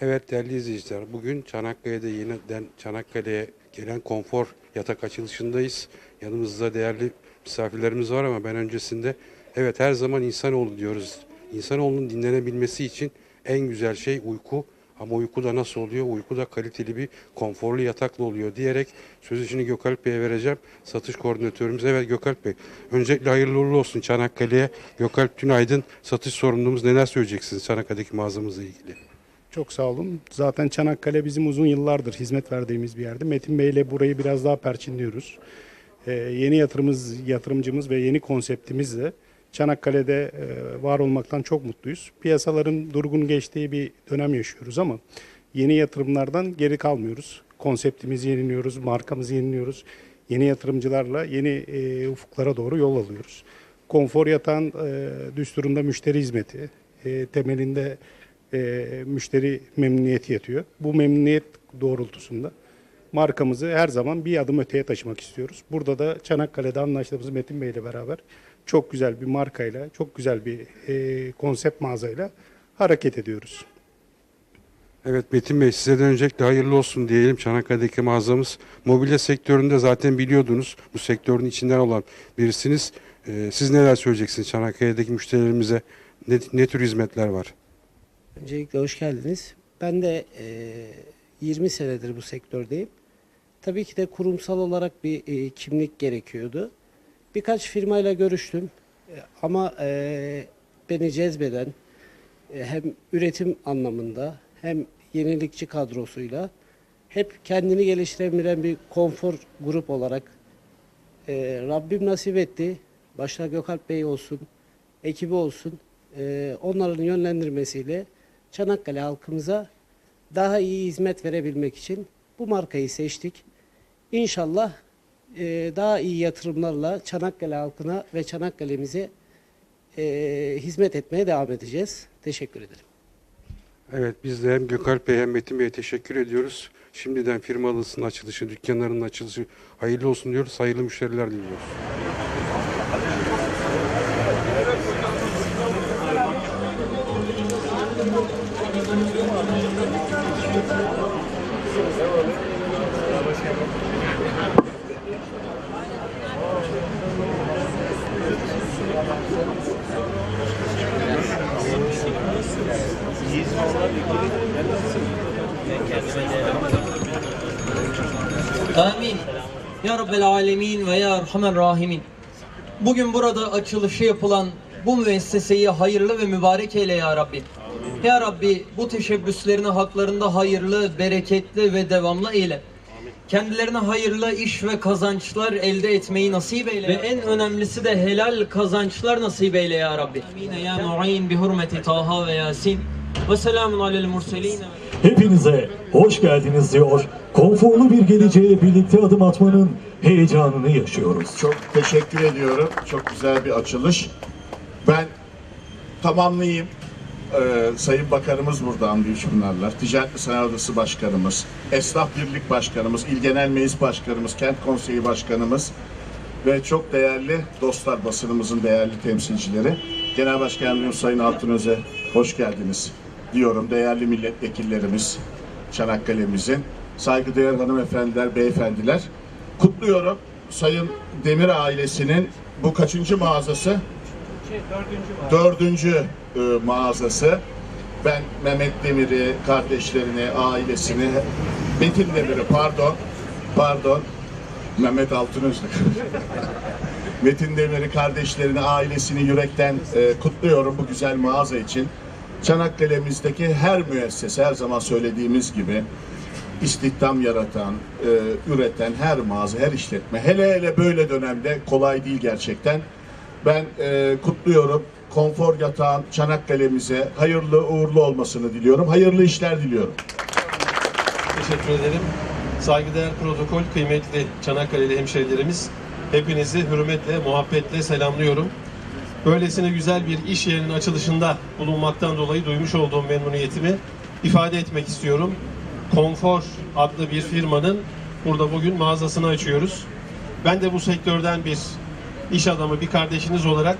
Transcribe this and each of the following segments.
Evet değerli izleyiciler, bugün Çanakkale'de yeniden Çanakkale'ye gelen konfor yatak açılışındayız. Yanımızda değerli misafirlerimiz var ama ben öncesinde evet her zaman insanoğlu diyoruz. İnsanoğlunun dinlenebilmesi için en güzel şey uyku. Ama uyku da nasıl oluyor? Uyku da kaliteli bir konforlu yatakla oluyor diyerek söz işini Gökalp Bey'e vereceğim. Satış koordinatörümüz. Evet Gökalp Bey. Öncelikle hayırlı uğurlu olsun Çanakkale'ye. Gökalp Tünaydın satış sorumlumuz. Neler söyleyeceksiniz Çanakkale'deki mağazamızla ilgili? Çok sağ olun. Zaten Çanakkale bizim uzun yıllardır hizmet verdiğimiz bir yerde. Metin Bey ile burayı biraz daha perçinliyoruz. Ee, yeni yatırımımız, yatırımcımız ve yeni konseptimizle Çanakkale'de e, var olmaktan çok mutluyuz. Piyasaların durgun geçtiği bir dönem yaşıyoruz ama yeni yatırımlardan geri kalmıyoruz. Konseptimizi yeniliyoruz, markamızı yeniliyoruz. Yeni yatırımcılarla yeni e, ufuklara doğru yol alıyoruz. Konfor yatağın e, düsturunda müşteri hizmeti, e, temelinde e, müşteri memnuniyeti yatıyor. Bu memnuniyet doğrultusunda markamızı her zaman bir adım öteye taşımak istiyoruz. Burada da Çanakkale'de anlaştığımız Metin Bey ile beraber çok güzel bir markayla, çok güzel bir e, konsept mağazayla hareket ediyoruz. Evet Metin Bey size de öncelikle hayırlı olsun diyelim. Çanakkale'deki mağazamız mobilya sektöründe zaten biliyordunuz. Bu sektörün içinden olan birisiniz. Ee, siz neler söyleyeceksiniz Çanakkale'deki müşterilerimize? Ne, ne tür hizmetler var? Öncelikle hoş geldiniz. Ben de eee, 20 senedir bu sektördeyim. Tabii ki de kurumsal olarak bir eee, kimlik gerekiyordu. Birkaç firmayla görüştüm E, ama eee, beni cezbeden e, hem üretim anlamında hem yenilikçi kadrosuyla hep kendini geliştirebilen bir konfor grup olarak e, Rabbim nasip etti. Başta Gökalp Bey olsun, ekibi olsun. e, onların yönlendirmesiyle Çanakkale halkımıza daha iyi hizmet verebilmek için bu markayı seçtik. İnşallah e, daha iyi yatırımlarla Çanakkale halkına ve Çanakkale'mize e, hizmet etmeye devam edeceğiz. Teşekkür ederim. Evet biz de hem Gökalp Bey hem Metin Bey'e teşekkür ediyoruz. Şimdiden firmalısının açılışı, dükkanlarının açılışı hayırlı olsun diyoruz. Hayırlı müşteriler diliyoruz. Amin. Ya Rabbel Alemin ve Ya Erhamer Rahimin. Bugün burada açılışı yapılan bu müesseseyi hayırlı ve mübarek eyle Ya Rabbi. Ya Rabbi bu teşebbüslerini haklarında hayırlı, bereketli ve devamlı eyle. Kendilerine hayırlı iş ve kazançlar elde etmeyi nasip eyle. Ve en önemlisi de helal kazançlar nasip eyle Ya Rabbi. Amin ya mu'in bi hurmeti Taha ve Yasin. Ve selamun alel murselin. Hepinize hoş geldiniz diyor. Konforlu bir geleceğe birlikte adım atmanın heyecanını yaşıyoruz. Çok teşekkür ediyorum. Çok güzel bir açılış. Ben tamamlayayım. Ee, Sayın Bakanımız burada Hamdi Üçbunarlar, Ticaret ve Sanayi Odası Başkanımız, Esnaf Birlik Başkanımız, İl Genel Meclis Başkanımız, Kent Konseyi Başkanımız ve çok değerli dostlar basınımızın değerli temsilcileri. Genel Başkan Yardımcımız Sayın Altınöz'e hoş geldiniz diyorum. Değerli milletvekillerimiz, Çanakkale'mizin, saygıdeğer hanımefendiler, beyefendiler. Kutluyorum Sayın Demir ailesinin bu kaçıncı mağazası? Dördüncü e, mağazası. Ben Mehmet Demir'i, kardeşlerini, ailesini, Metin Demir'i pardon, pardon, Mehmet Altınöz'dü. Metin Demir'i, kardeşlerini, ailesini yürekten e, kutluyorum bu güzel mağaza için. Çanakkale'mizdeki her müessese, her zaman söylediğimiz gibi istihdam yaratan, e, üreten her mağaza, her işletme, hele hele böyle dönemde kolay değil gerçekten. Ben e, kutluyorum. Konfor yatağın Çanakkale'mize hayırlı uğurlu olmasını diliyorum. Hayırlı işler diliyorum. Teşekkür ederim. Saygıdeğer protokol, kıymetli Çanakkale'li hemşehrilerimiz, hepinizi hürmetle, muhabbetle selamlıyorum. Böylesine güzel bir iş yerinin açılışında bulunmaktan dolayı duymuş olduğum memnuniyetimi ifade etmek istiyorum. Konfor adlı bir firmanın burada bugün mağazasını açıyoruz. Ben de bu sektörden bir iş adamı, bir kardeşiniz olarak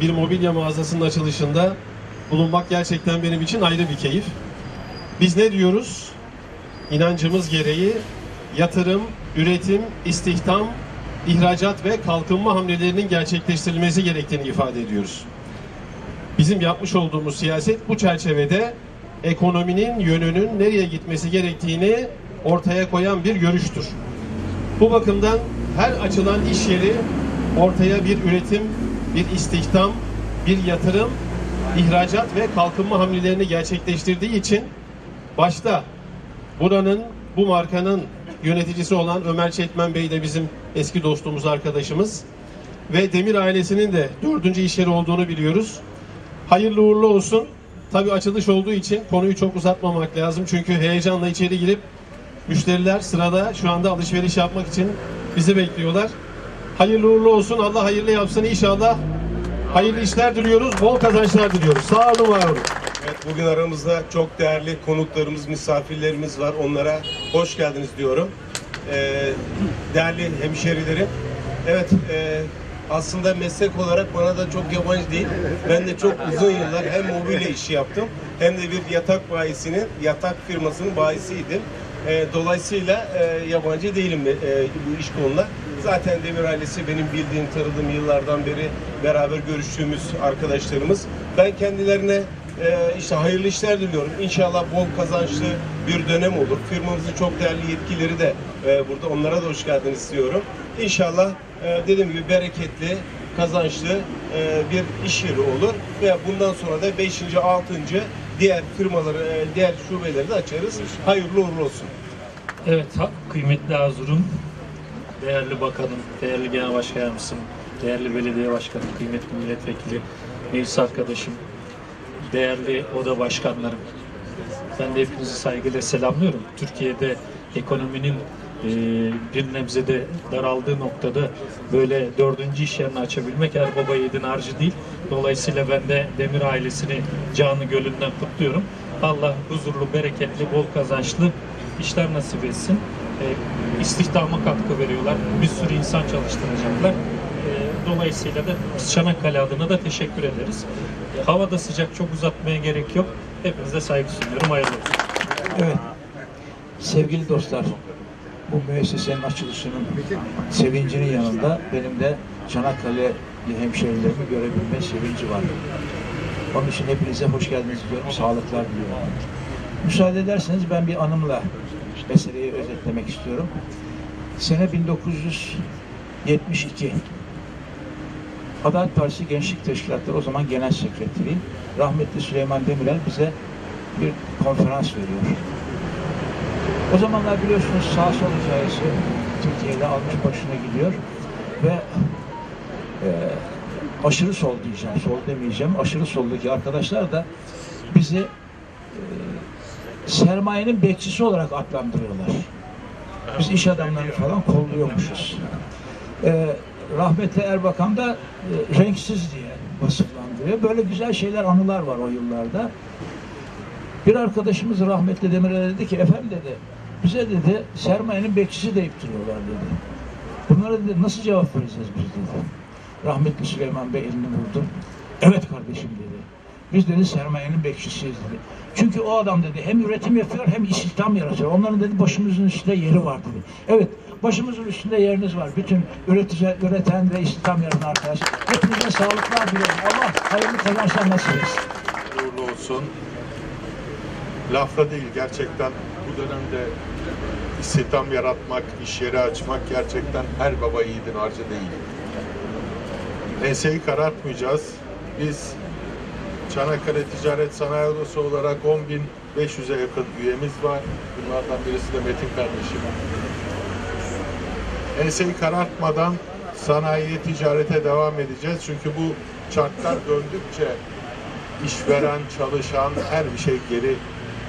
bir mobilya mağazasının açılışında bulunmak gerçekten benim için ayrı bir keyif. Biz ne diyoruz? İnancımız gereği yatırım, üretim, istihdam, ihracat ve kalkınma hamlelerinin gerçekleştirilmesi gerektiğini ifade ediyoruz. Bizim yapmış olduğumuz siyaset bu çerçevede ekonominin yönünün nereye gitmesi gerektiğini ortaya koyan bir görüştür. Bu bakımdan her açılan iş yeri ortaya bir üretim, bir istihdam, bir yatırım, ihracat ve kalkınma hamlelerini gerçekleştirdiği için başta buranın, bu markanın yöneticisi olan Ömer Çetmen Bey de bizim eski dostumuz, arkadaşımız ve Demir ailesinin de dördüncü iş yeri olduğunu biliyoruz. Hayırlı uğurlu olsun. Tabii açılış olduğu için konuyu çok uzatmamak lazım. Çünkü heyecanla içeri girip müşteriler sırada şu anda alışveriş yapmak için bizi bekliyorlar. Hayırlı uğurlu olsun. Allah hayırlı yapsın inşallah. Hayırlı işler diliyoruz. Bol kazançlar diliyoruz. Sağ olun, var olun. Evet, bugün aramızda çok değerli konuklarımız, misafirlerimiz var. Onlara hoş geldiniz diyorum. Ee, değerli hemşerilerim. Evet, e, aslında meslek olarak bana da çok yabancı değil. Ben de çok uzun yıllar hem mobilya işi yaptım hem de bir yatak bayisinin, yatak firmasının bayisiydim. Ee, dolayısıyla e, yabancı değilim e, bu iş konuda. Zaten Demir ailesi benim bildiğim, tanıdığım yıllardan beri beraber görüştüğümüz arkadaşlarımız. Ben kendilerine e, işte hayırlı işler diliyorum. İnşallah bol kazançlı bir dönem olur. Firmamızın çok değerli yetkilileri de e, burada. Onlara da hoş geldiniz diyorum. İnşallah e, dediğim gibi bereketli, kazançlı e, bir iş yeri olur. Ve bundan sonra da 5. 6. diğer firmaları, e, diğer şubeleri de açarız. Hayırlı uğurlu olsun. Evet, kıymetli Azurum, değerli bakanım, değerli genel başkan yardımcısım, değerli belediye başkanım, kıymetli milletvekili, meclis arkadaşım, değerli oda başkanlarım. Ben de hepinizi saygıyla selamlıyorum. Türkiye'de ekonominin e, bir nebzede daraldığı noktada böyle dördüncü iş yerini açabilmek her baba yiğidin harcı değil. Dolayısıyla ben de Demir ailesini canı gölünden kutluyorum. Allah huzurlu, bereketli, bol kazançlı işler nasip etsin. E, istihdama katkı veriyorlar. Bir sürü insan çalıştıracaklar. E, dolayısıyla da biz Çanakkale adına da teşekkür ederiz. Hava da sıcak, çok uzatmaya gerek yok. Hepinize saygı sunuyorum. Hayırlı olsun. Evet. Sevgili dostlar, bu müessesenin açılışının sevincinin yanında benim de Çanakkale hemşehrilerimi görebilme sevinci var. Onun için hepinize hoş geldiniz diyorum, sağlıklar diliyorum. Müsaade ederseniz ben bir anımla meseleyi özetlemek istiyorum. Sene 1972. Adalet Partisi Gençlik Teşkilatları o zaman genel sekreteri rahmetli Süleyman Demirel bize bir konferans veriyor. O zamanlar biliyorsunuz sağ sol hikayesi Türkiye'de almış başına gidiyor ve e, aşırı sol diyeceğim, sol demeyeceğim. Aşırı soldaki arkadaşlar da bizi e, sermayenin bekçisi olarak adlandırıyorlar. Biz iş adamlarını falan kolluyormuşuz. E, rahmetli Erbakan da e, renksiz diye vasıflandırıyor. Böyle güzel şeyler, anılar var o yıllarda. Bir arkadaşımız rahmetli Demirel dedi ki efendim dedi bize dedi sermayenin bekçisi deyip duruyorlar dedi. Bunlara dedi nasıl cevap vereceğiz biz dedi. Rahmetli Süleyman Bey elini vurdu. Evet kardeşim dedi. Biz dedi sermayenin bekçisiyiz dedi. Çünkü o adam dedi hem üretim yapıyor hem istihdam yaratıyor. Onların dedi başımızın üstünde yeri var dedi. Evet başımızın üstünde yeriniz var. Bütün üretici, üreten ve istihdam yaratan arkadaşlar. Hepinize sağlıklar diliyorum. Allah hayırlı kazançlar nasip etsin. uğurlu olsun. Lafla değil gerçekten bu dönemde istihdam yaratmak, iş yeri açmak gerçekten her baba yiğidin harcı değil. Enseyi karartmayacağız. Biz Çanakkale Ticaret Sanayi Odası olarak 10.500'e yakın üyemiz var. Bunlardan birisi de Metin kardeşim. Enseyi karartmadan sanayiye, ticarete devam edeceğiz. Çünkü bu çarklar döndükçe işveren, çalışan her bir şey geri,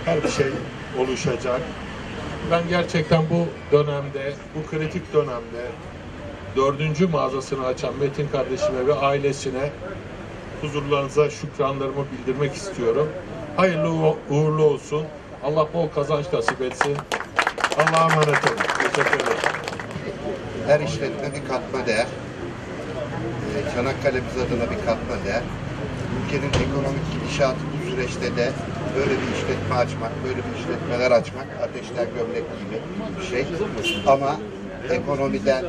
her bir şey oluşacak. Ben gerçekten bu dönemde, bu kritik dönemde dördüncü mağazasını açan Metin kardeşime ve ailesine huzurlarınıza şükranlarımı bildirmek istiyorum. Hayırlı uğ- uğurlu olsun. Allah bol kazanç nasip etsin. Allah'a emanet olun. Teşekkür ederim. Her işletme bir katma değer. Ee, Çanakkale biz adına bir katma değer. Ülkenin ekonomik gidişatı bu süreçte de böyle bir işletme açmak, böyle bir işletmeler açmak ateşten gömlek gibi bir şey. Ama ekonomiden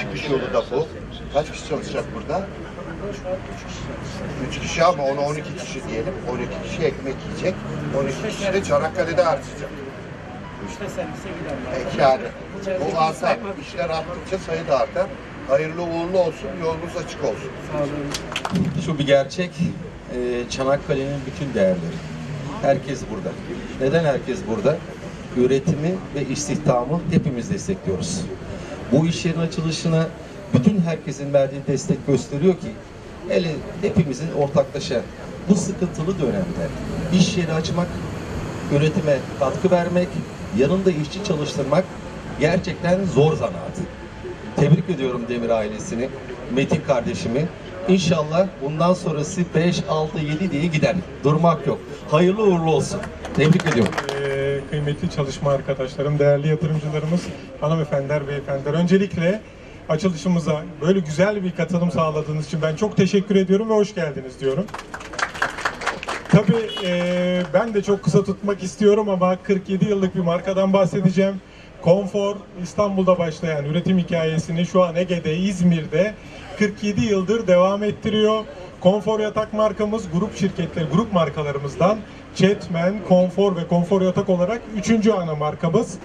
çıkış yolu da bu. Kaç kişi çalışacak burada? 3 kişi ama ona 12 kişi diyelim. 12 kişi ekmek yiyecek. 12 kişi de Çanakkale'de artacak. E, Yani bu artar. İşler arttıkça sayı da artar. Hayırlı uğurlu olsun. Yolunuz açık olsun. Şu bir gerçek, e, Çanakkale'nin bütün değerleri. Herkes burada. Neden herkes burada? Üretimi ve istihdamı hepimiz destekliyoruz. Bu iş yerinin açılışına bütün herkesin verdiği destek gösteriyor ki hele hepimizin ortaklaşa bu sıkıntılı dönemde iş yeri açmak, üretime katkı vermek, yanında işçi çalıştırmak gerçekten zor zanaat. Tebrik ediyorum Demir ailesini, Metin kardeşimi. İnşallah bundan sonrası 5, 6, 7 diye gider. Durmak yok. Hayırlı uğurlu olsun. Tebrik ediyorum. Ee, kıymetli çalışma arkadaşlarım, değerli yatırımcılarımız, hanımefendiler, beyefendiler. Öncelikle açılışımıza böyle güzel bir katılım sağladığınız için ben çok teşekkür ediyorum ve hoş geldiniz diyorum. Tabii e, ben de çok kısa tutmak istiyorum ama 47 yıllık bir markadan bahsedeceğim. Konfor İstanbul'da başlayan üretim hikayesini şu an Ege'de, İzmir'de 47 yıldır devam ettiriyor. Konfor yatak markamız grup şirketleri, grup markalarımızdan Chetman, Konfor ve Konfor yatak olarak üçüncü ana markamız.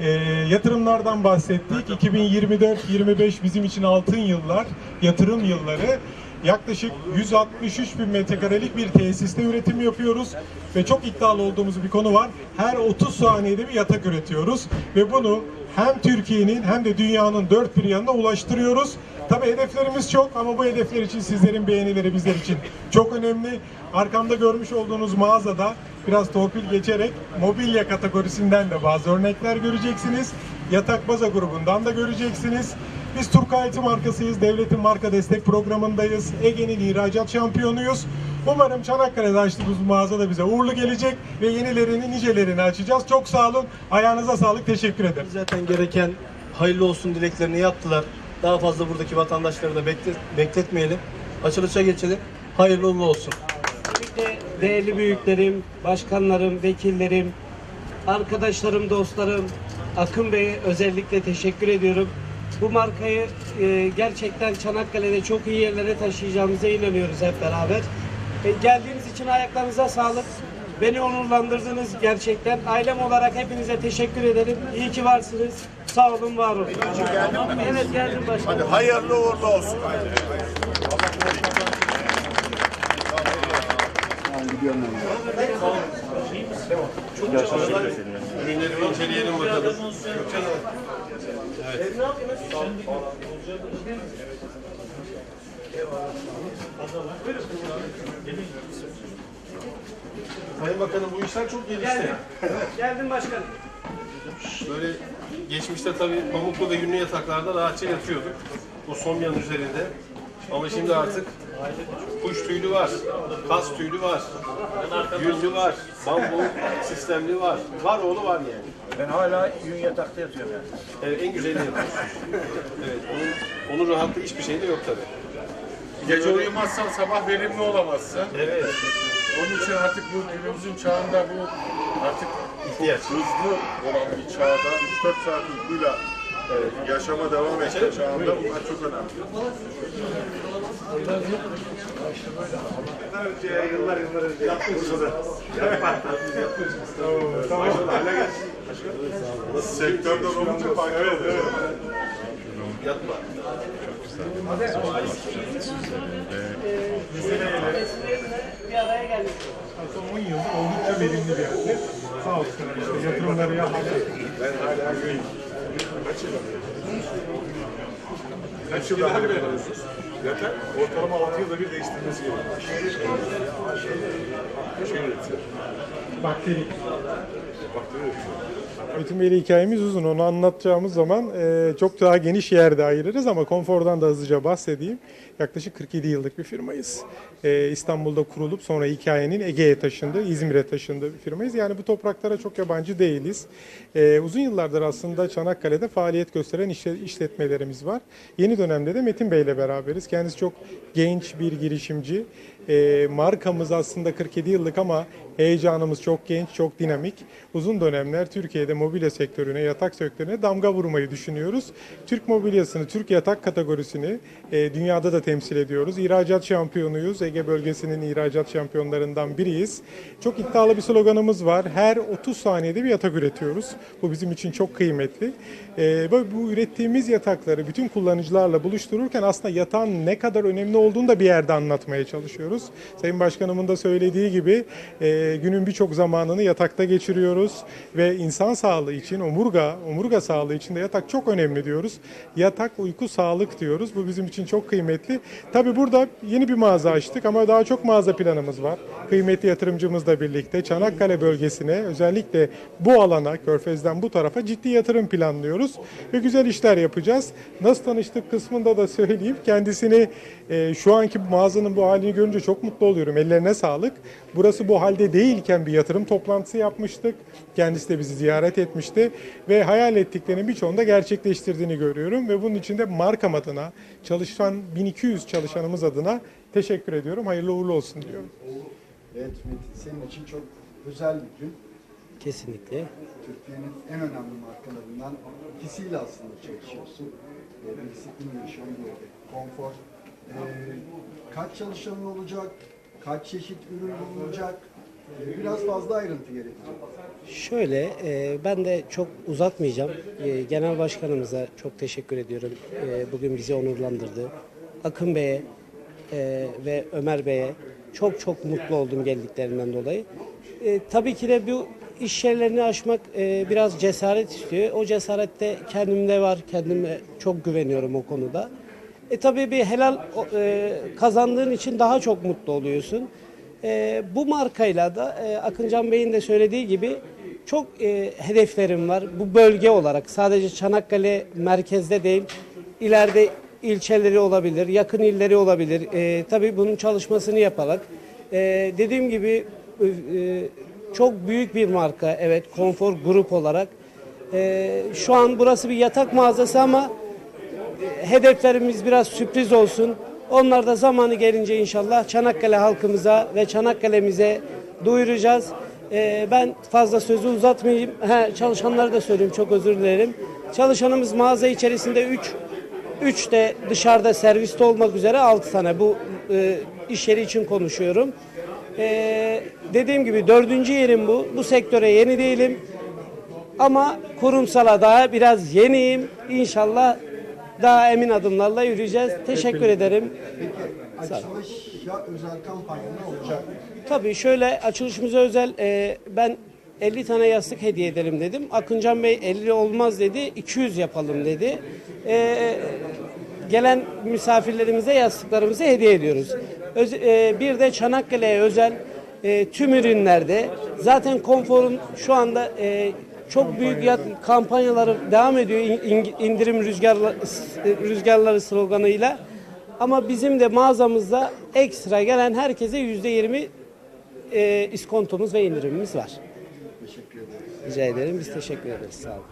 E, yatırımlardan bahsettik. 2024-25 bizim için altın yıllar, yatırım yılları. Yaklaşık 163 bin metrekarelik bir tesiste üretim yapıyoruz ve çok iddialı olduğumuz bir konu var. Her 30 saniyede bir yatak üretiyoruz ve bunu hem Türkiye'nin hem de dünyanın dört bir yanına ulaştırıyoruz. Tabii hedeflerimiz çok ama bu hedefler için sizlerin beğenileri bizler için çok önemli. Arkamda görmüş olduğunuz mağazada biraz torpil geçerek mobilya kategorisinden de bazı örnekler göreceksiniz. Yatak baza grubundan da göreceksiniz. Biz Turkaytı markasıyız. Devletin marka destek programındayız. Ege'nin ihracat şampiyonuyuz. Umarım Çanakkale'de açtığımız mağaza da bize uğurlu gelecek ve yenilerini, nicelerini açacağız. Çok sağ olun. Ayağınıza sağlık. Teşekkür ederim. Zaten gereken hayırlı olsun dileklerini yaptılar. Daha fazla buradaki vatandaşları da beklet, bekletmeyelim. Açılışa geçelim. Hayırlı uğurlu olsun. Özellikle değerli büyüklerim, başkanlarım, vekillerim, arkadaşlarım, dostlarım, Akın Bey'e özellikle teşekkür ediyorum. Bu markayı e, gerçekten Çanakkale'de çok iyi yerlere taşıyacağımıza inanıyoruz hep beraber. E, geldiğiniz için ayaklarınıza sağlık. Beni onurlandırdınız gerçekten. Ailem olarak hepinize teşekkür ederim. İyi ki varsınız. Sağ olun, var olun. Evet geldim başkanım. Hadi hayırlı uğurlu olsun. Ürünleri bir inceleyelim bakalım. Sayın Bakanım bu işler çok gelişti. Geldim. Geldim başkanım. Böyle geçmişte tabii pamuklu ve yünlü yataklarda rahatça yatıyorduk. Bu somyanın üzerinde. Ama şimdi artık kuş tüylü var, kas tüylü var, yünlü var, bambu sistemli var. Var oğlu var yani. Ben hala yün yatakta yatıyorum yani. Evet, en güzeli yapıyorsun. Evet, onun, onun rahatlığı hiçbir şeyde yok tabii. Gece uyumazsan sabah verimli olamazsın. Evet. Onun için artık bu günümüzün çağında bu artık İhtiyaç. hızlı olan bir çağda 3-4 saat uykuyla yaşama devam etme çağında bunlar çok önemli. Yıllar yıllar önce yapmışız. Tamam. Sektörden olunca farklı Evet, oluyor. evet. Yatma. Bir araya geldik. Son 10 yıldır oldukça verimli bir yerde. Sağ olsunlar işte yatırımları yaptık. Ben hala göreyim. Kaç yıl Kaç yıldan beri kullanıyorsunuz? Yeter. Ortalama 6 yılda bir değiştirmesi gerekiyor. Şey üretiyor. Bakteri. Bakteri üretiyor. Bey'le hikayemiz uzun. Onu anlatacağımız zaman e, çok daha geniş yerde ayırırız ama konfordan da hızlıca bahsedeyim. Yaklaşık 47 yıllık bir firmayız. E, İstanbul'da kurulup sonra hikayenin Ege'ye taşındığı, İzmir'e taşındığı bir firmayız. Yani bu topraklara çok yabancı değiliz. E, uzun yıllardır aslında Çanakkale'de faaliyet gösteren işle- işletmelerimiz var. Yeni dönemde de Metin Bey'le beraberiz. Kendisi çok genç bir girişimci. E, markamız aslında 47 yıllık ama heyecanımız çok genç, çok dinamik. Uzun dönemler Türkiye'de mobilya sektörüne, yatak sektörüne damga vurmayı düşünüyoruz. Türk mobilyasını, Türk yatak kategorisini e, dünyada da temsil ediyoruz. İhracat şampiyonuyuz. Ege bölgesinin ihracat şampiyonlarından biriyiz. Çok iddialı bir sloganımız var. Her 30 saniyede bir yatak üretiyoruz. Bu bizim için çok kıymetli. E, bu ürettiğimiz yatakları bütün kullanıcılarla buluştururken aslında yatağın ne kadar önemli olduğunu da bir yerde anlatmaya çalışıyoruz. Sayın Başkanımın da söylediği gibi e, günün birçok zamanını yatakta geçiriyoruz ve insan sağlığı için omurga, omurga sağlığı için de yatak çok önemli diyoruz. Yatak uyku sağlık diyoruz. Bu bizim için çok kıymetli. Tabi burada yeni bir mağaza açtık ama daha çok mağaza planımız var. Kıymetli yatırımcımızla birlikte Çanakkale bölgesine özellikle bu alana Körfez'den bu tarafa ciddi yatırım planlıyoruz ve güzel işler yapacağız. Nasıl tanıştık kısmında da söyleyeyim. Kendisini e, şu anki mağazanın bu halini görünce çok mutlu oluyorum. Ellerine sağlık. Burası bu halde değilken bir yatırım toplantısı yapmıştık. Kendisi de bizi ziyaret etmişti ve hayal ettiklerinin birçoğunu da gerçekleştirdiğini görüyorum ve bunun için de markam adına çalışan 1200 çalışanımız adına teşekkür ediyorum. Hayırlı uğurlu olsun diyorum. Evet Metin, senin için çok özel bir gün. Kesinlikle. Türkiye'nin en önemli markalarından ikisiyle aslında çalışıyorsun. Ee, birisi Innovation, diğeri Konfor. Ee, kaç çalışanın olacak? Kaç çeşit ürün bulunacak? Biraz fazla ayrıntı gerekecek. Şöyle, e, ben de çok uzatmayacağım. E, Genel Başkanımıza çok teşekkür ediyorum. E, bugün bizi onurlandırdı. Akın Bey'e e, ve Ömer Bey'e çok çok mutlu oldum geldiklerinden dolayı. E, tabii ki de bu iş yerlerini aşmak e, biraz cesaret istiyor. O cesaret de kendimde var. Kendime çok güveniyorum o konuda. E tabii bir helal e, kazandığın için daha çok mutlu oluyorsun. E, bu markayla da e, Akıncan Bey'in de söylediği gibi çok e, hedeflerim var. Bu bölge olarak sadece Çanakkale merkezde değil, ileride ilçeleri olabilir, yakın illeri olabilir. E, tabii bunun çalışmasını yaparak. E, dediğim gibi e, e, çok büyük bir marka, evet konfor grup olarak. E, şu an burası bir yatak mağazası ama hedeflerimiz biraz sürpriz olsun. Onlar da zamanı gelince inşallah Çanakkale halkımıza ve Çanakkale'mize duyuracağız. Ee, ben fazla sözü uzatmayayım. He, çalışanları da söyleyeyim çok özür dilerim. Çalışanımız mağaza içerisinde 3 3 de dışarıda serviste olmak üzere 6 tane bu e, iş yeri için konuşuyorum. Ee, dediğim gibi dördüncü yerim bu. Bu sektöre yeni değilim. Ama kurumsala daha biraz yeniyim. İnşallah daha emin adımlarla yürüyeceğiz. Teşekkür ederim. Olun. Açılışa özel kampanya ne olacak? Tabii şöyle açılışımıza özel e, ben 50 tane yastık hediye edelim dedim. Akıncan Bey 50 olmaz dedi. 200 yapalım dedi. E, gelen misafirlerimize yastıklarımızı hediye ediyoruz. Öz- e, bir de Çanakkale'ye özel e, tüm ürünlerde zaten konforun şu anda e, çok büyük yat, kampanyaları devam ediyor İn- in- indirim rüzgarla, rüzgarları sloganıyla. Ama bizim de mağazamızda ekstra gelen herkese yüzde yirmi e, iskontomuz ve indirimimiz var. Teşekkür ederim. Rica ederim. Biz teşekkür ederiz. Sağ olun.